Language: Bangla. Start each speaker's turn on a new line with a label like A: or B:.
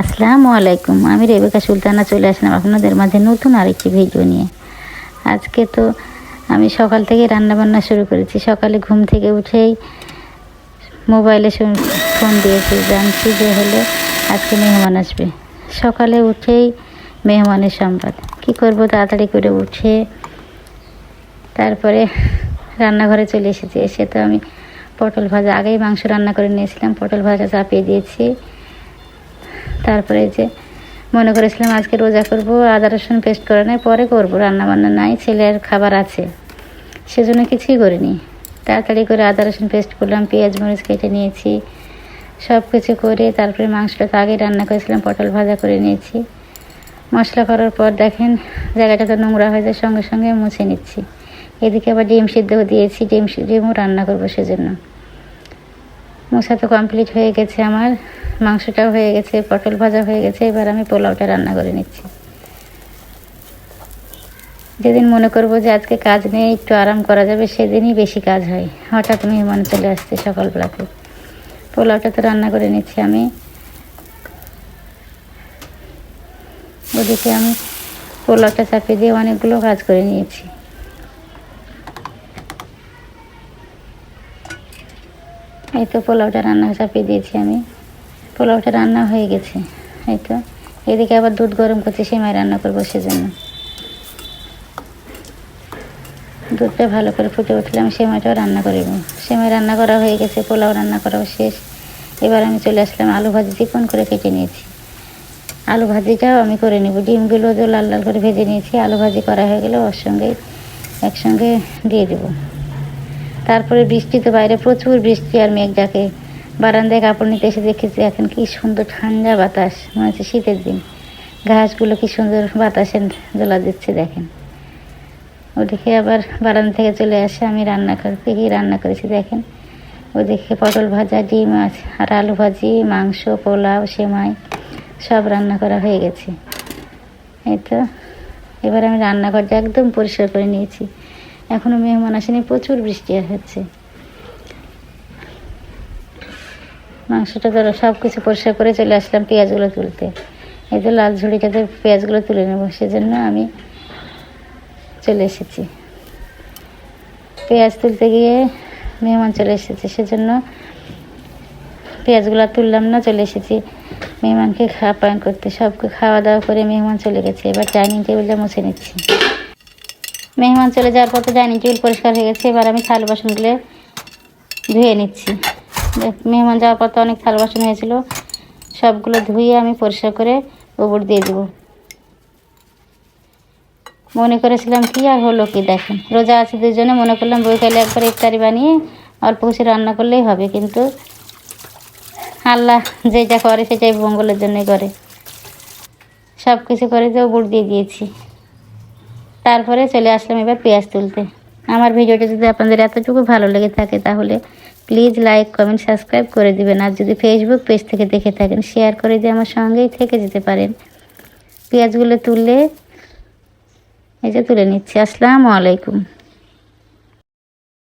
A: আসসালামু আলাইকুম। আমি রেবেকা সুলতানা চলে আসলাম আপনাদের মাঝে নতুন আরেকটি ভিডিও নিয়ে। আজকে তো আমি সকাল থেকে রান্না বান্না শুরু করেছি। সকালে ঘুম থেকে উঠেই মোবাইলে ফোন দিয়েছি। জানছি যে হলে আজকে মেহমান আসবে। সকালে উঠেই মেহমানের সংবাদ কি করব তাড়াতাড়ি করে উঠে তারপরে রান্নাঘরে চলে এসেছি। এসে তো আমি পটল ভাজা আগেই মাংস রান্না করে নিয়েছিলাম। পটল ভাজা চাপিয়ে দিয়েছি। তারপরে যে মনে করেছিলাম আজকে রোজা করব, আদা, রসুন পেস্ট করে নাই, পরে করব। রান্না বান্না নাই ছেলের খাবার আছে। সেজন্য কিছুই করিনি। তাড়াতাড়ি করে আদা, রসুন পেস্ট করলাম, পেঁয়াজ, মরিচ কেটে নিয়েছি। সব কিছু করে তারপরে মাংসটা তো আগে রান্না করেছিলাম, পটল ভাজা করে নিয়েছি। মশলা করার পর দেখেন, জায়গাটা তো নোংরা হয়ে যায়, সঙ্গে সঙ্গে মুছে নিচ্ছি। এদিকে আবার ডিম সিদ্ধ দিয়েছি, ডিম ডিমও রান্না করব সেজন্য। মোছা তো কমপ্লিট হয়ে গেছে আমার। মাংসটাও হয়ে গেছে, পটল ভাজা হয়ে গেছে, এবার আমি পোলাওটা রান্না করে নিচ্ছি। যেদিন মনে করব যে আজকে কাজ নেই, একটু আরাম করা যাবে, সেদিনই বেশি কাজ হয়। হঠাৎ মেহমান চলে আসছে সকালবেলাতে। পোলাওটা তো রান্না করে নিচ্ছি আমি। ওদিকে আমি পোলাওটা চাপিয়ে দিয়ে অনেকগুলো কাজ করে নিয়েছি। এই তো পোলাওটা রান্না চাপিয়ে দিয়েছি আমি। পোলাওটা রান্না হয়ে গেছে, এই তো। এদিকে আবার দুধ গরম করছি, সেমাই রান্না করব সেজন্য। দুধটা ভালো করে ফুটে উঠলাম সেমাইটাও রান্না করে নেব। সেমাই রান্না করা হয়ে গেছে, পোলাও রান্না করাও শেষ। এবার আমি চলে আসলাম আলু ভাজি চিকন করে কেটে নিয়েছি। আলু ভাজিটাও আমি করে নেব। ডিমগুলো লাল লাল করে ভেজে নিয়েছি, আলু ভাজি করা হয়ে গেলে ওর সঙ্গে একসঙ্গে দিয়ে দেবো। তারপরে বৃষ্টি তো বাইরে প্রচুর বৃষ্টি আর মেঘ ডাকে। বারান্দায় কাপড় নিতে এসে দেখেছি, এখন কি সুন্দর ঠান্ডা বাতাস। মনে হচ্ছে শীতের দিন। ঘাসগুলো কি সুন্দর বাতাসে দোলা দিচ্ছে, দেখেন। ওদিকে আবার বারান্দা থেকে চলে আসে, আমি রান্না করতে গিয়ে রান্না করেছি, দেখেন। ওদিকে পটল ভাজা, ডিম মাছ আর আলু ভাজি, মাংস, পোলাও, সেমাই, সব রান্না করা হয়ে গেছে। এই তো, এবার আমি রান্নাঘরটা একদম পরিষ্কার করে নিয়েছি। এখনও মেহমান আসেনি, প্রচুর বৃষ্টি হচ্ছে। মাংসটা ধরো সব কিছু পরিষ্কার করে চলে আসলাম পেঁয়াজগুলো তুলতে। এই তো লাল ঝুড়িটাতে পেঁয়াজগুলো তুলে নেব, সেজন্য আমি চলে এসেছি। পেঁয়াজ তুলতে গিয়ে মেহমান চলে এসেছে, সেজন্য পেঁয়াজগুলো তুললাম না, চলে এসেছি। মেহমানকে খাওয়াপায়ন করতে, সবকে খাওয়া দাওয়া করে মেহমান চলে গেছে। এবার ডাইনিং টেবিলটা মুছে নিচ্ছি। মেহমান চলে যাওয়ার পর তো ডাইনিং টেবিল পরিষ্কার হয়ে গেছে, এবার আমি থাল বাসনগুলো ধুয়ে নিচ্ছি। মেহমান যাওয়ার পর তো অনেক থাল বাসন হয়েছিল, সবগুলো ধুয়ে আমি পরিষ্কার করে গোবর দিয়ে দেবো। মনে করেছিলাম কি আর হলো কি দেখেন, রোজা আছে দুজনে, মনে করলাম বইকালে একবার ইফতারি বানিয়ে অল্প কিছু রান্না করলেই হবে, কিন্তু আল্লাহ যেটা করে সেটাই মঙ্গলের জন্যই করে। সব কিছু করে তো বুট দিয়ে দিয়েছি। তারপরে চলে আসলাম এবার পেঁয়াজ তুলতে। আমার ভিডিওটা যদি আপনাদের এতটুকু ভালো লেগে থাকে তাহলে প্লিজ লাইক, কমেন্ট, সাবস্ক্রাইব করে দিবেন। আর যদি ফেসবুক পেজ থেকে দেখে থাকেন শেয়ার করে দিয়ে আমার সঙ্গেই থেকে যেতে পারেন। পেঁয়াজগুলো তুললে এই যে তুলে নিচ্ছি। আসসালামু আলাইকুম।